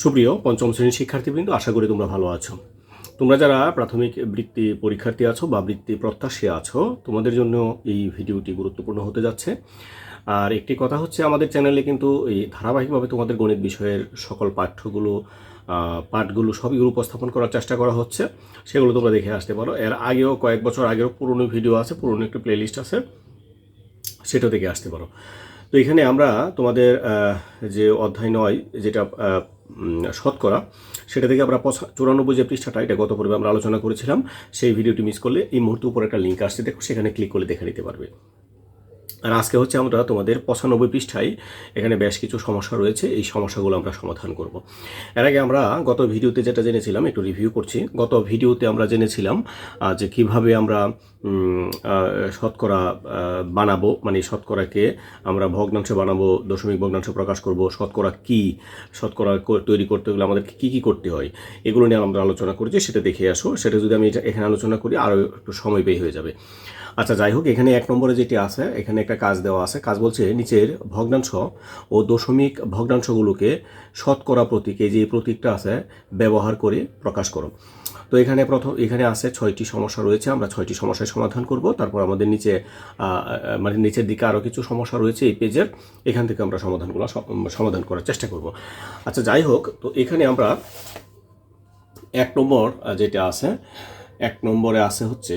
সুপ্রিয় পঞ্চম শ্রেণির শিক্ষার্থীবৃন্দ, আশা করি তোমরা ভালো আছো। তোমরা যারা প্রাথমিক বৃত্তি পরীক্ষার্থী আছো বা বৃত্তি প্রত্যাশী আছো, তোমাদের জন্য এই ভিডিওটি গুরুত্বপূর্ণ হতে যাচ্ছে। আর একটি কথা হচ্ছে, আমাদের চ্যানেলে কিন্তু এই ধারাবাহিকভাবে তোমাদের গণিত বিষয়ের সকল পাঠ্যগুলো পাঠগুলো সবইগুলো উপস্থাপন করার চেষ্টা করা হচ্ছে। সেগুলো তোমরা দেখে আসতে পারো। এর আগেও কয়েক বছর আগেও পুরনো ভিডিও আছে, পুরনো একটি প্লেলিস্ট আছে, সেটা দেখে আসতে পারো। তো এখানে আমরা তোমাদের যে অধ্যায় নয়, যেটা শতকরা, সেটা থেকে আমরা চুরানব্বই যে পৃষ্ঠাটা, এটা গত পর্বে আমরা আলোচনা করেছিলাম, সেই ভিডিওটি মিস করলে এই মুহূর্তে উপর একটা লিঙ্ক আসছে, দেখো সেখানে ক্লিক করলে দেখে নিতে পারবে। আর আজকে হচ্ছে আমরা তোমাদের পঁচানব্বই পৃষ্ঠায় এখানে বেশ কিছু সমস্যা রয়েছে। এই সমস্যাগুলো আমরা সমাধান করব। এর আগে আমরা গত ভিডিওতে যেটা জেনেছিলাম, একটু রিভিউ করছি। গত ভিডিওতে আমরা জেনেছিলাম যে কীভাবে আমরা শতকরা বানাবো মানে শতকরাকে আমরা ভগ্নাংশ বানাবো, দশমিক ভগ্নাংশ প্রকাশ করব, শতকরা কি, শতকরা তৈরি করতে গেলে আমাদেরকে কী কী করতে হয়, এগুলো নিয়ে আমরা আলোচনা করেছি। সেটা দেখে আসো। সেটা যদি আমি এখানে আলোচনা করি, আরও একটু সময় ব্যয় হয়ে যাবে। আচ্ছা যাই হোক, এখানে এক নম্বরে যেটি আছে, এখানে একটা কাজ দেওয়া আছে। কাজ বলছে, নিচের ভগ্নাংশ ও দশমিক ভগ্নাংশগুলোকে শতকরা প্রতীক, এই যে প্রতীকটা আছে, ব্যবহার করে প্রকাশ করো। তো এখানে প্রথম, এখানে আছে ছয়টি সমস্যা রয়েছে, আমরা ছয়টি সমস্যার সমাধান করব। তারপর আমাদের নিচে মানে নিচের দিকে আরও কিছু সমস্যা রয়েছে এই পেজের, এখান থেকে আমরা সমাধানগুলো সমাধান করার চেষ্টা করব। আচ্ছা যাই হোক, তো এখানে আমরা এক নম্বর যেটা আছে, এক নম্বরে আছে হচ্ছে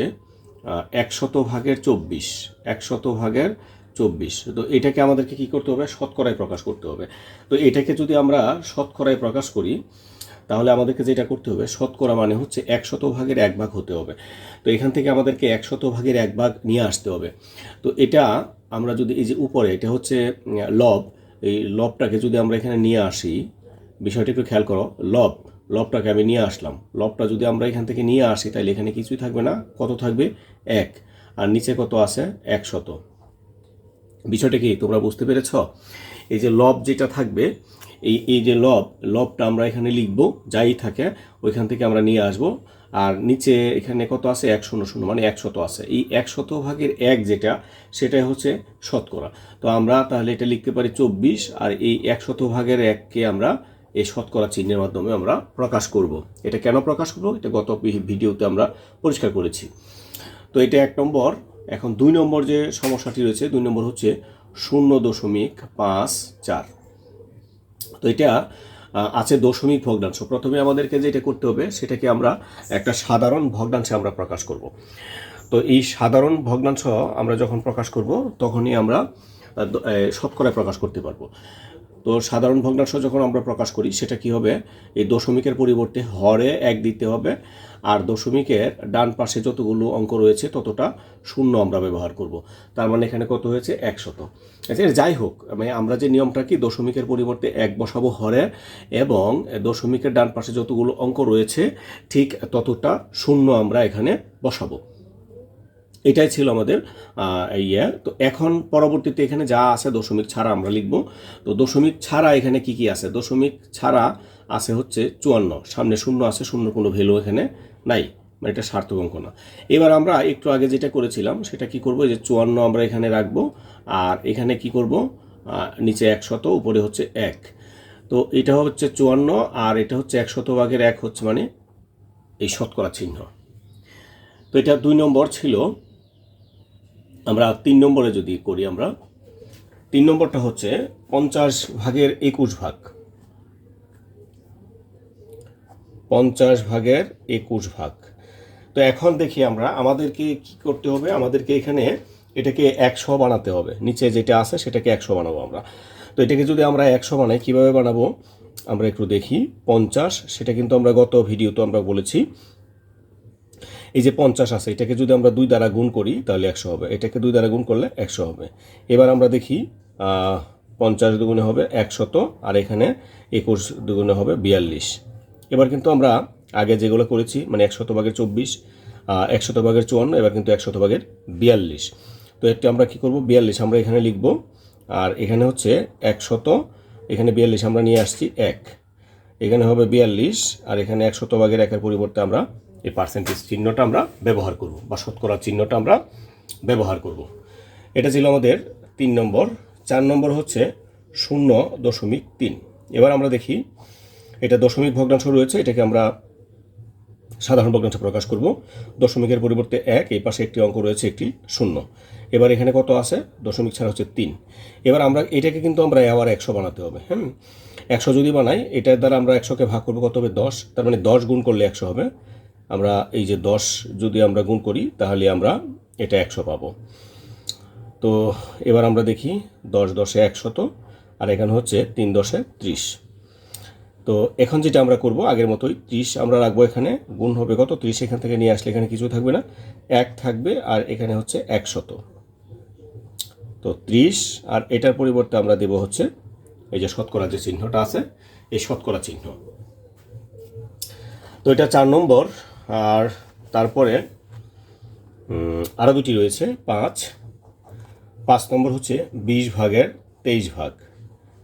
একশত ভাগের চব্বিশ, একশত ভাগের চব্বিশ। তো এটাকে আমাদেরকে কি করতে হবে? শতকরায় প্রকাশ করতে হবে। তো এটাকে যদি আমরা শতকরায় প্রকাশ করি, তাহলে আমাদেরকে যেটা করতে হবে, শতকরা মানে হচ্ছে একশত ভাগের এক ভাগ হতে হবে। তো এখান থেকে আমাদেরকে একশত ভাগের এক ভাগ নিয়ে আসতে হবে। তো এটা আমরা যদি এই যে উপরে, এটা হচ্ছে লব। এই লবটাকে যদি আমরা এখানে নিয়ে আসি, বিষয়টা একটু খেয়াল করো। লব, লবটাকে আমি নিয়ে আসলাম। লবটা যদি আমরা এখান থেকে নিয়ে আসি, তাহলে এখানে কিছুই থাকবে না। কত থাকবে? এক। আর নিচে কত আছে? একশত। বিষয়টা কি? তোমরা বুঝতে পেরেছ? এই যে লব যেটা থাকবে, এই এই যে লব, লবটা আমরা এখানে লিখব, যাই থাকে, ওইখান থেকে আমরা নিয়ে আসব। আর নিচে এখানে কত আছে? এক শূন্য শূন্য মানে একশত আছে। এই একশত ভাগের এক যেটা, সেটাই হচ্ছে শতকরা। তো আমরা তাহলে এটা লিখতে পারি চব্বিশ, আর এই একশত ভাগের এককে আমরা এই শতকরা চিহ্নের মাধ্যমে আমরা প্রকাশ করব। এটা কেন প্রকাশ করব? এটা গত ভিডিওতে আমরা পরিষ্কার করেছি। তো এটা এক নম্বর। এখন দুই নম্বর যে সমস্যাটি রয়েছে, দুই নম্বর হচ্ছে শূন্য দশমিক পাঁচ চার। তো এটা আছে দশমিক ভগ্নাংশ। প্রথমে আমাদেরকে যেটা করতে হবে, সেটাকে আমরা একটা সাধারণ ভগ্নাংশে আমরা প্রকাশ করব। তো এই সাধারণ ভগ্নাংশ আমরা যখন প্রকাশ করব, তখনই আমরা শতকরায় প্রকাশ করতে পারব। তো সাধারণ ভগ্নাংশ যখন আমরা প্রকাশ করি, সেটা কি হবে? এই দশমিকের পরিবর্তে হরে এক দিতে হবে। আর দশমিকের ডান পাশে যতগুলো অঙ্ক রয়েছে, ততটা শূন্য আমরা ব্যবহার করব। তার মানে এখানে কত হয়েছে? একশত আচ্ছা যাই হোক মানে আমরা যে নিয়মটা কি, দশমিকের পরিবর্তে এক বসাবো হরে এবং দশমিকের ডান পাশে যতগুলো অঙ্ক রয়েছে, ঠিক ততটা শূন্য আমরা এখানে বসাবো। এটাই ছিল আমাদের ইয়ে। তো এখন পরবর্তীতে এখানে যা আছে দশমিক ছাড়া আমরা লিখব। তো দশমিক ছাড়া এখানে কি কি আছে? দশমিক ছাড়া আছে হচ্ছে চুয়ান্ন। সামনে শূন্য আছে শূন্য কোনো ভ্যালু এখানে নাই। মানে এটা সার্থক অঙ্ক না। এবার আমরা একটু আগে যেটা করেছিলাম, সেটা কি করব? যে চুয়ান্ন আমরা এখানে রাখব, আর এখানে কি করব? নিচে একশত, উপরে হচ্ছে এক। তো এটা হচ্ছে চুয়ান্ন, আর এটা হচ্ছে একশত ভাগের এক হচ্ছে মানে এই শতকরা চিহ্ন। তো এটা দুই নম্বর ছিল। আমরা তিন নম্বরে যদি করি আমরা, তিন নম্বরটা হচ্ছে পঞ্চাশ ভাগের একুশ ভাগ। পঞ্চাশ ভাগের একুশ ভাগ। তো এখন দেখি আমরা আমাদেরকে কি করতে হবে, আমাদেরকে এখানে এটাকে একশো বানাতে হবে। নিচে যেটা আছে সেটাকে একশো বানাবো আমরা। তো এটাকে যদি আমরা একশো বানাই, কীভাবে বানাবো? আমরা একটু দেখি। পঞ্চাশ, সেটা কিন্তু আমরা গত ভিডিওতে আমরা বলেছি। এই যে পঞ্চাশ আছে, এটাকে যদি আমরা দুই দ্বারা গুণ করি, তাহলে একশো হবে। এটাকে দুই দ্বারা গুণ করলে একশো হবে। এবার আমরা দেখি পঞ্চাশ দুগুণে হবে একশত, আর এখানে একুশ দুগুণে হবে বিয়াল্লিশ। এবার কিন্তু আমরা আগে যেগুলো করেছি মানে একশত ভাগের চব্বিশ একশত ভাগের চুয়ান্ন, এবার কিন্তু একশত ভাগের বিয়াল্লিশ। তো এটা আমরা কি করব? বিয়াল্লিশ আমরা এখানে লিখব, আর এখানে হচ্ছে একশত, এখানে বিয়াল্লিশ আমরা নিয়ে আসছি এক। এখানে হবে বিয়াল্লিশ, আর এখানে একশত ভাগের একের পরিবর্তে আমরা এই পার্সেন্টেজ চিহ্নটা আমরা ব্যবহার করব, বা শতকরা চিহ্নটা আমরা ব্যবহার করব। এটা ছিল আমাদের তিন নম্বর। চার নম্বর হচ্ছে শূন্য দশমিক তিন। এবার আমরা দেখি, এটা দশমিক ভগ্নাংশ রয়েছে, এটাকে আমরা সাধারণ ভগ্নাংশ প্রকাশ করব। দশমিকের পরিবর্তে এক, এই পাশে একটি অঙ্ক রয়েছে, একটি শূন্য। এবার এখানে কত আছে? দশমিক ছাড়া হচ্ছে তিন। এবার আমরা এটাকে কিন্তু আমরা আবার একশো বানাতে হবে হ্যাঁ একশো যদি বানাই, এটার দ্বারা আমরা একশোকে ভাগ করব কত হবে? দশ। তার মানে দশ গুণ করলে একশো হবে। আমরা এই যে দশ যদি আমরা গুণ করি, তাহলে আমরা এটা একশো পাবো। তো এবার আমরা দেখি দশ দশে একশত, আর এখানে হচ্ছে তিন দশে ত্রিশ। তো এখন যেটা আমরা করব, আগের মতোই ত্রিশ আমরা রাখব এখানে, গুণ হবে কত? ত্রিশ এখান থেকে নিয়ে আসলে এখানে কিছু থাকবে না। এক থাকবে, আর এখানে হচ্ছে একশত। তো ত্রিশ, আর এটার পরিবর্তে আমরা দেব হচ্ছে এই যে শতকরা যে চিহ্নটা আছে, এই শতকরা চিহ্ন। তো এটা চার নম্বর আর তারপরে আরও দুটি রয়েছে, পাঁচ। পাঁচ নম্বর হচ্ছে বিশ ভাগের তেইশ ভাগ।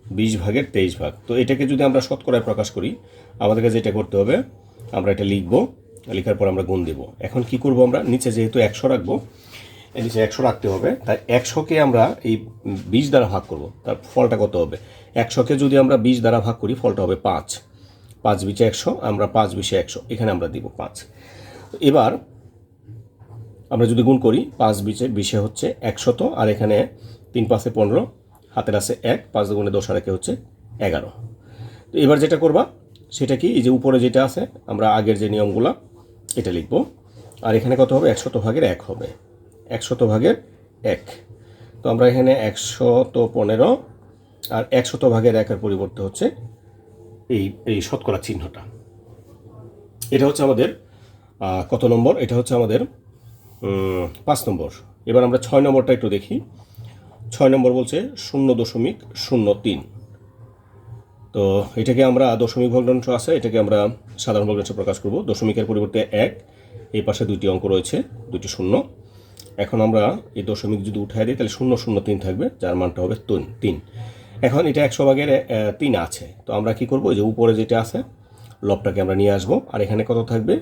বিশ ভাগের তেইশ ভাগ। তো এটাকে যদি আমরা শতকরায় প্রকাশ করি আমাদের কাছে যেটা করতে হবে, আমরা এটা লিখব, লেখার পর আমরা গুণ দেব। এখন কি করব আমরা? নিচে যেহেতু একশো রাখব এর নিচে একশো রাখতে হবে। তাই একশোকে আমরা এই বিশ দ্বারা ভাগ করব। তার ফলটা কত হবে? একশোকে যদি আমরা বিশ দ্বারা ভাগ করি, ফলটা হবে পাঁচ। পাঁচ বিশে একশো, আমরা পাঁচ বিশে একশো, এখানে আমরা দিব পাঁচ। এবার আমরা যদি গুণ করি, পাঁচ বিশে বিশে হচ্ছে একশত আর এখানে তিন পাঁচে পনেরো, হাতের আছে এক, পাঁচ গুণে দশ আর একে হচ্ছে এগারো। তো এবার যেটা করবা, সেটা কি, এই যে উপরে যেটা আছে, আমরা আগের যে নিয়মগুলো, এটা লিখব। আর এখানে কত হবে, একশত ভাগের এক হবে। একশত ভাগের এক। তো আমরা এখানে একশত পনেরো, আর একশত ভাগের একের পরিবর্তে হচ্ছে এই এই শতকরা চিহ্নটা। এটা হচ্ছে আমাদের কত নম্বর? এটা হচ্ছে আমাদের পাঁচ নম্বর। এবার আমরা ছয় নম্বরটা একটু দেখি। ছয় নম্বর বলছে শূন্য দশমিক শূন্য তিন। তো এটাকে আমরা দশমিক ভগ্নাংশ আছে, এটাকে আমরা সাধারণ ভগ্নাংশ প্রকাশ করব। দশমিকের পরিবর্তে এক, এই পাশে দুইটি অঙ্ক রয়েছে দুটি শূন্য। এখন আমরা এই দশমিক যদি উঠাই দিই, তাহলে শূন্য শূন্য তিন থাকবে, যার মানটা হবে তিন তিন। এখন এটা একশো ভাগের তিন আছে। তো আমরা কি করব? যে উপরে যেটা আছে, লবটাকে আমরা নিয়ে আসব। আর এখানে কত থাকবে?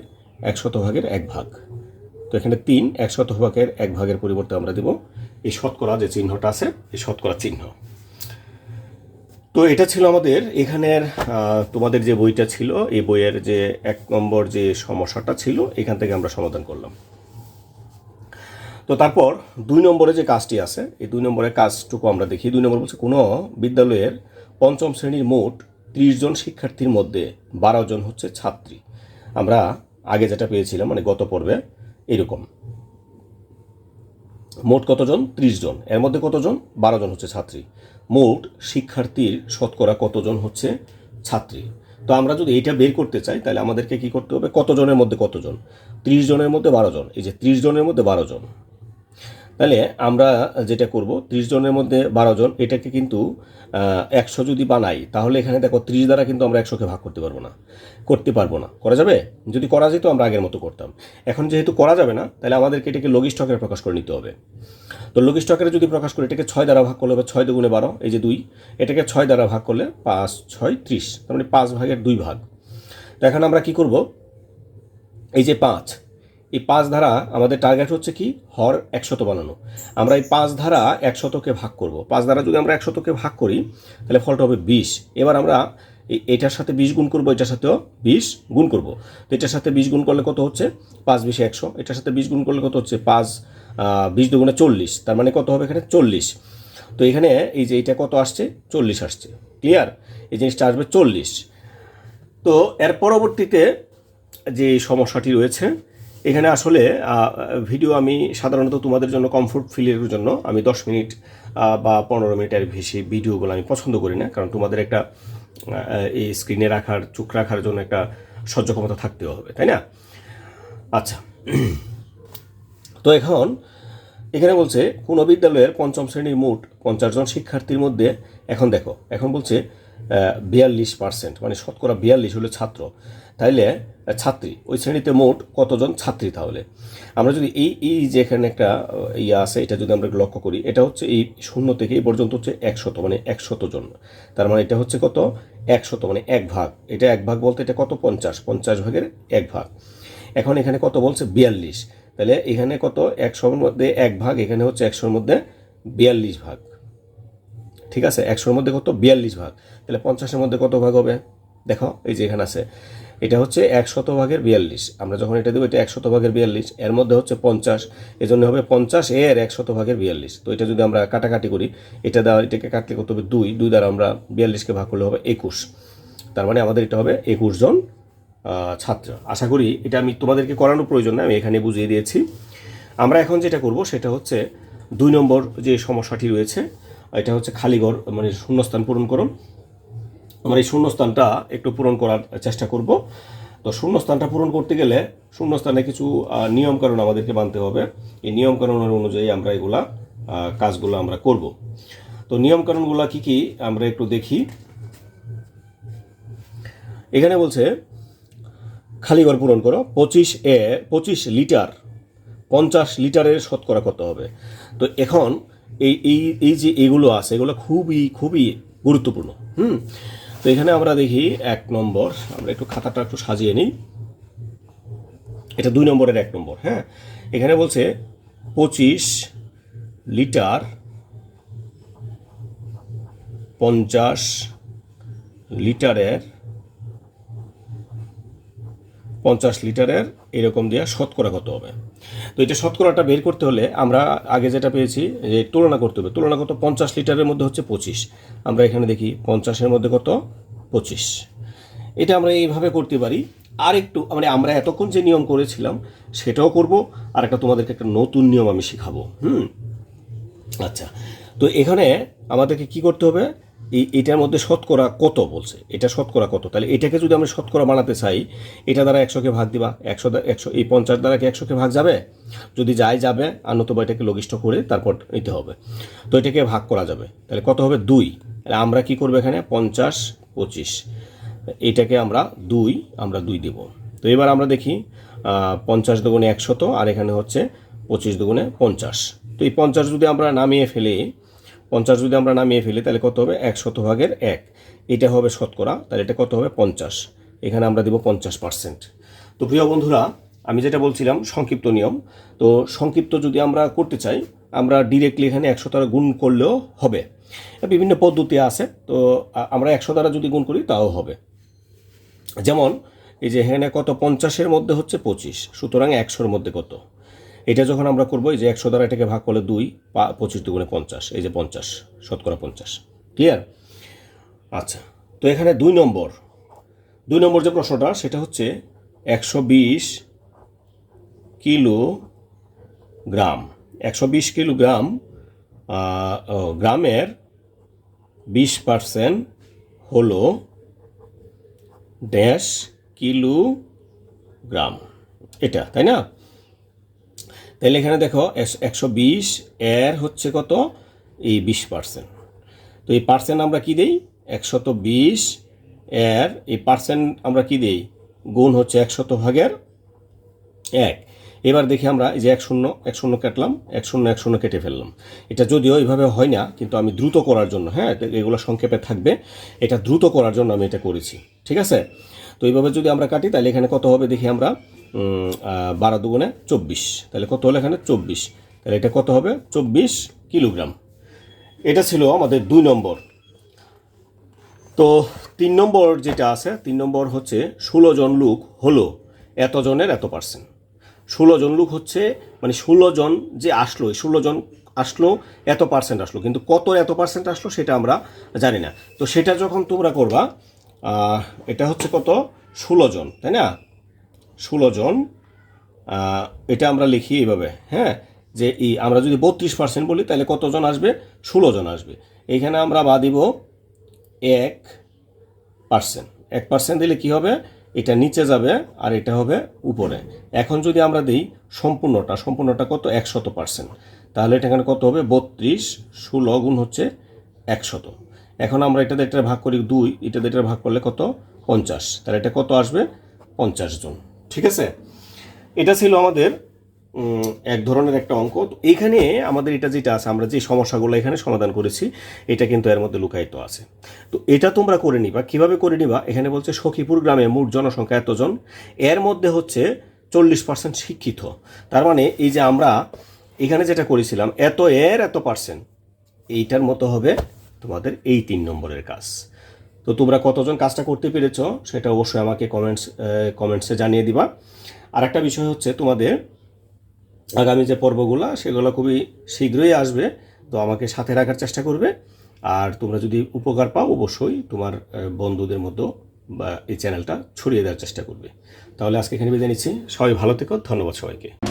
একশত ভাগের এক ভাগ। তো এখানে তিন একশত ভাগের এক ভাগের পরিবর্তে আমরা দেব এই শতকরা যে চিহ্নটা আছে, এই শতকরা চিহ্ন। তো এটা ছিল আমাদের এখানের তোমাদের যে বইটা ছিল, এই বইয়ের যে এক নম্বর যে সমস্যাটা ছিল, এখান থেকে আমরা সমাধান করলাম। তো তারপর দুই নম্বরে যে কাজটি আছে, এই দুই নম্বরের কাজটুকু আমরা দেখি। দুই নম্বর বলছে, কোনো বিদ্যালয়ের পঞ্চম শ্রেণির মোট ত্রিশ জন শিক্ষার্থীর মধ্যে বারো জন হচ্ছে ছাত্রী। আমরা আগে যেটা পেয়েছিলাম মানে গত পর্বে, এরকম। মোট কতজন? ত্রিশ জন। এর মধ্যে কতজন? বারো জন হচ্ছে ছাত্রী। মোট শিক্ষার্থীর শতকরা কতজন হচ্ছে ছাত্রী? তো আমরা যদি এইটা বের করতে চাই, তাহলে আমাদেরকে কি করতে হবে? কতজনের মধ্যে কতজন? ত্রিশ জনের মধ্যে বারো জন। এই যে ত্রিশ জনের মধ্যে বারো জন তাহলে আমরা যেটা করব, ত্রিশ জনের মধ্যে বারো জন, এটাকে কিন্তু একশো যদি বানাই, তাহলে এখানে দেখো ত্রিশ দ্বারা কিন্তু আমরা একশোকে ভাগ করতে পারব না, করতে পারব না। করা যাবে? যদি করা যেত আমরা আগের মতো করতাম। এখন যেহেতু করা যাবে না, তাহলে আমাদেরকে এটাকে লঘিষ্ঠকের প্রকাশ করে নিতে হবে। তো লঘিষ্ঠকের যদি প্রকাশ করি, এটাকে ছয় দ্বারা ভাগ করলে হবে ছয় দুগুণে বারো, এই যে দুই, এটাকে ছয় দ্বারা ভাগ করলে পাঁচ, ছয়, ত্রিশ, তার মানে পাঁচ ভাগের দুই ভাগ। তো এখন আমরা কি করব? এই যে পাঁচ এই পাঁচ ধারা আমাদের টার্গেট হচ্ছে কি? হর একশত বানানো। আমরা এই পাঁচ ধারা একশতকে ভাগ করব। পাঁচ ধারা যদি আমরা একশতকে ভাগ করি, তাহলে ফলটা হবে বিশ। এবার আমরা এটার সাথে বিশ গুণ করব, এটার সাথেও বিশ গুণ করব। তো এটার সাথে বিশ গুণ করলে কত হচ্ছে? পাঁচ বিশে একশো। এটার সাথে বিশ গুণ করলে কত হচ্ছে? পাঁচ বিশ দুগুণে চল্লিশ। তার মানে কত হবে এখানে? চল্লিশ। তো এখানে এই যে এটা কত আসছে? চল্লিশ আসছে। ক্লিয়ার? এই জিনিসটা আসবে চল্লিশ। তো এর পরবর্তীতে যে সমস্যাটি রয়েছে এখানে আসলে ভিডিও আমি সাধারণত তোমাদের জন্য কমফোর্ট ফিলের জন্য আমি দশ মিনিট বা পনেরো মিনিটের বেশি ভিডিওগুলো আমি পছন্দ করি না। কারণ তোমাদের একটা এই স্ক্রিনে রাখার, চোখ রাখার জন্য একটা সহ্য ক্ষমতা থাকতেও হবে, তাই না? আচ্ছা। তো এখন, এখানে বলছে, কোনো বিদ্যালয়ের পঞ্চম শ্রেণির মোট পঞ্চাশ জন শিক্ষার্থীর মধ্যে, এখন দেখো, এখন বলছে বিয়াল্লিশ পার্সেন্ট মানে শতকরা বিয়াল্লিশ হলো ছাত্র। তাইলে ছাত্রী। ওই শ্রেণীতে মোট কতজন ছাত্রী তাহলে? আমরা যদি এই এই যে এখানে একটা ইয়ে আছে, এটা যদি আমরা লক্ষ্য করি, এটা হচ্ছে এই শূন্য থেকে এই পর্যন্ত হচ্ছে একশত মানে একশত জন। তার মানে এটা হচ্ছে কত? একশত মানে এক ভাগ। এটা এক ভাগ বলতে এটা কত? পঞ্চাশ। পঞ্চাশ ভাগের এক ভাগ। এখন এখানে কত বলছে? বিয়াল্লিশ। তাহলে এখানে কত? একশোর মধ্যে এক ভাগ, এখানে হচ্ছে একশোর মধ্যে বিয়াল্লিশ ভাগ। ঠিক আছে? একশোর মধ্যে কত? বিয়াল্লিশ ভাগ। তাহলে পঞ্চাশের মধ্যে কত ভাগ হবে? দেখো, এই যে এখানে আছে। এটা হচ্ছে এক শতভাগের বিয়াল্লিশ। আমরা যখন এটা দেবো, এটা এক শতভাগের বিয়াল্লিশ। এর মধ্যে হচ্ছে পঞ্চাশ। এই জন্য হবে পঞ্চাশ এর এক শতভাগের বিয়াল্লিশ। তো এটা যদি আমরা কাটাকাটি করি, এটা দ্বারা এটাকে কাটলে কত হবে? দুই। দুই দ্বারা আমরা বিয়াল্লিশকে ভাগ করলে হবে একুশ। তার মানে আমাদের এটা হবে একুশ জন ছাত্র। আশা করি এটা আমি তোমাদেরকে করানোর প্রয়োজন না, আমি এখানে বুঝিয়ে দিয়েছি। আমরা এখন যেটা করব, সেটা হচ্ছে দুই নম্বর যে সমস্যাটি রয়েছে, এটা হচ্ছে খালিঘর মানে শূন্যস্থান পূরণ করুন আমরা এই শূন্যস্থানটা একটু পূরণ করার চেষ্টা করব। তো শূন্যস্থানটা পূরণ করতে গেলে শূন্যস্থানে কিছু নিয়মকানুন আমাদেরকে মানতে হবে। এই নিয়মকানুনের অনুযায়ী আমরা এগুলা কাজগুলো আমরা করব। তো নিয়মকানুনগুলো কি কি আমরা একটু দেখি। এখানে বলছে, খালি ঘর পূরণ করো, পঁচিশ এ, পঁচিশ লিটার, পঞ্চাশ লিটারের শতকরা করতে হবে। তো এখন এই এই এই যে এগুলো আছে, এগুলো খুবই খুবই গুরুত্বপূর্ণ। হুম? তো এখানে আমরা দেখি এক নম্বর, আমরা একটু খাতাটা একটু সাজিয়ে নিই। এটা দুই নম্বরের এক নম্বর হ্যাঁ? এখানে বলছে পঁচিশ লিটার পঞ্চাশ লিটারের পঞ্চাশ লিটারের এরকম দেওয়া শতকরা কত হবে? তো এটা শতকরাটা বের করতে হলে আমরা আগে যেটা পেয়েছি যে তুলনা করতে হবে। তুলনা কত? পঞ্চাশ লিটারের মধ্যে হচ্ছে পঁচিশ। আমরা এখানে দেখি, পঞ্চাশের মধ্যে কত? পঁচিশ। এটা আমরা এইভাবে করতে পারি। আর একটু মানে আমরা এতক্ষণ যে নিয়ম করেছিলাম, সেটাও করব। আর একটা তোমাদেরকে একটা নতুন নিয়ম আমি শেখাবো। হুম? আচ্ছা। তো এখানে আমাদেরকে কি করতে হবে? এই, এটার মধ্যে শতকরা কত বলছে? এটা শতকরা কত? তাহলে এটাকে যদি আমরা শতকরা বানাতে চাই, এটা দ্বারা একশোকে ভাগ দিবা, একশো একশো, এই পঞ্চাশ দ্বারা কি একশোকে ভাগ যাবে? যদি যায়, যাবে, আর নতুবা এটাকে লঘিষ্ঠ করে তারপর নিতে হবে। তো এটাকে ভাগ করা যাবে। তাহলে কত হবে? দুই। তাহলে আমরা কি করব এখানে? পঞ্চাশ, পঁচিশ। এটাকে আমরা দুই আমরা দুই দেব। তো এবার আমরা দেখি পঞ্চাশ দুগুণে একশত, আর এখানে হচ্ছে পঁচিশ দুগুণে পঞ্চাশ। তো এই পঞ্চাশ যদি আমরা নামিয়ে ফেলি পঞ্চাশ যদি আমরা নামিয়ে ফেলি, তাহলে কত হবে? এক শতভাগের এক। এটা হবে শতকরা, তাহলে এটা কত হবে? পঞ্চাশ। এখানে আমরা দেব পঞ্চাশ পার্সেন্ট। তো প্রিয় বন্ধুরা, আমি যেটা বলছিলাম, সংক্ষিপ্ত নিয়ম। তো সংক্ষিপ্ত যদি আমরা করতে চাই, আমরা ডিরেক্টলি এখানে একশো দ্বারা গুণ করলেও হবে। বিভিন্ন পদ্ধতি আছে, তো আমরা একশো দ্বারা যদি গুণ করি, তাও হবে। যেমন, এই যে এখানে কত? পঞ্চাশের মধ্যে হচ্ছে পঁচিশ। সুতরাং একশোর মধ্যে কত? এটা যখন আমরা করব এই যে একশো দ্বারা এটাকে ভাগ করলে দুই পঁচিশ দুগুণে পঞ্চাশ, এই যে পঞ্চাশ, শতকরা পঞ্চাশ। ক্লিয়ার আচ্ছা তো এখানে দুই নম্বর। দুই নম্বর যে প্রশ্নটা, সেটা হচ্ছে একশো বিশ কিলো গ্রাম একশো বিশ কিলোগ্রাম গ্রামের বিশ পার্সেন্ট হলো ড্যাশ কিলোগ্রাম। এটা, তাই না? তাহলে এখানে দেখো একশো বিশ, এর হচ্ছে কত? এই বিশ পার্সেন্ট তো এই পার্সেন্ট আমরা কি দেই? একশত বিশ, এর এই পার্সেন্ট আমরা কি দেই? গুণ হচ্ছে একশত ভাগের এক। এবার দেখি আমরা এই যে এক শূন্য এক শূন্য কাটলাম, এক শূন্য এক শূন্য কেটে ফেললাম। এটা যদিও এইভাবে হয় না, কিন্তু আমি দ্রুত করার জন্য হ্যাঁ এগুলো সংক্ষেপে থাকবে, এটা দ্রুত করার জন্য আমি এটা করেছি, ঠিক আছে? তো এইভাবে যদি আমরা কাটি, তাহলে এখানে কত হবে দেখি আমরা? বারো দুগুণে চব্বিশ। তাহলে কত হলো এখানে? চব্বিশ। তাহলে এটা কত হবে? চব্বিশ কিলোগ্রাম। এটা ছিল আমাদের দুই নম্বর। তো তিন নম্বর যেটা আছে, তিন নম্বর হচ্ছে ষোলো জন লোক হলো এত জনের এত পার্সেন্ট ষোলো জন লোক হচ্ছে মানে ষোলো জন যে আসলো, এই ষোলো জন আসলো, এত পার্সেন্ট আসলো। কিন্তু কত এত পার্সেন্ট আসলো সেটা আমরা জানি না। তো সেটা যখন তোমরা করবা এটা হচ্ছে কত? ষোলো জন, তাই না? ষোলো জন এটা আমরা লিখি এইভাবে হ্যাঁ? যে এই, আমরা যদি বত্রিশ পার্সেন্ট বলি, তাহলে কতজন আসবে? ষোলো জন আসবে। এইখানে আমরা বা দিব এক পার্সেন্ট এক পার্সেন্ট দিলে কী হবে? এটা নিচে যাবে আর এটা হবে উপরে। এখন যদি আমরা দিই সম্পূর্ণটা সম্পূর্ণটা কত? একশত পার্সেন্ট। তাহলে এটা এখানে কত হবে? বত্রিশ ষোলো গুণ হচ্ছে একশত। এখন আমরা এটা একটা ভাগ করি দুই, এটা এটা ভাগ করলে কত? পঞ্চাশ। তাহলে এটা কত আসবে? পঞ্চাশ জন। ঠিক আছে? এটা ছিল আমাদের এক ধরনের একটা অঙ্ক। তো এইখানে আমাদের এটা যেটা আছে, আমরা যে সমস্যাগুলো এখানে সমাধান করেছি, এটা কিন্তু এর মধ্যে লুকায়িত আছে। তো এটা তোমরা করে নিবা। কীভাবে করে নিবা? এখানে বলছে, সখীপুর গ্রামে মোট জনসংখ্যা এতজন। এর মধ্যে হচ্ছে চল্লিশ পার্সেন্ট শিক্ষিত। তার মানে এই যে আমরা এখানে যেটা করেছিলাম, এত এর এত পার্সেন্ট এইটার মতো হবে তোমাদের এই তিন নম্বরের কাজ। তো তোমরা কতজন কাজটা করতে পেরেছ, সেটা অবশ্যই আমাকে কমেন্টস কমেন্টসে জানিয়ে দিবা। আর একটা বিষয় হচ্ছে তোমাদের আগামী যে পর্বগুলো, সেগুলো খুবই শীঘ্রই আসবে, তো আমাকে সাথে রাখার চেষ্টা করবে। আর তোমরা যদি উপকার পাও, অবশ্যই তোমার বন্ধুদের মতো বা এই চ্যানেলটা ছড়িয়ে দেওয়ার চেষ্টা করবে। তাহলে আজকে এখানে বিদায় নিচ্ছি। সবাই ভালো থেকো, ধন্যবাদ সবাইকে।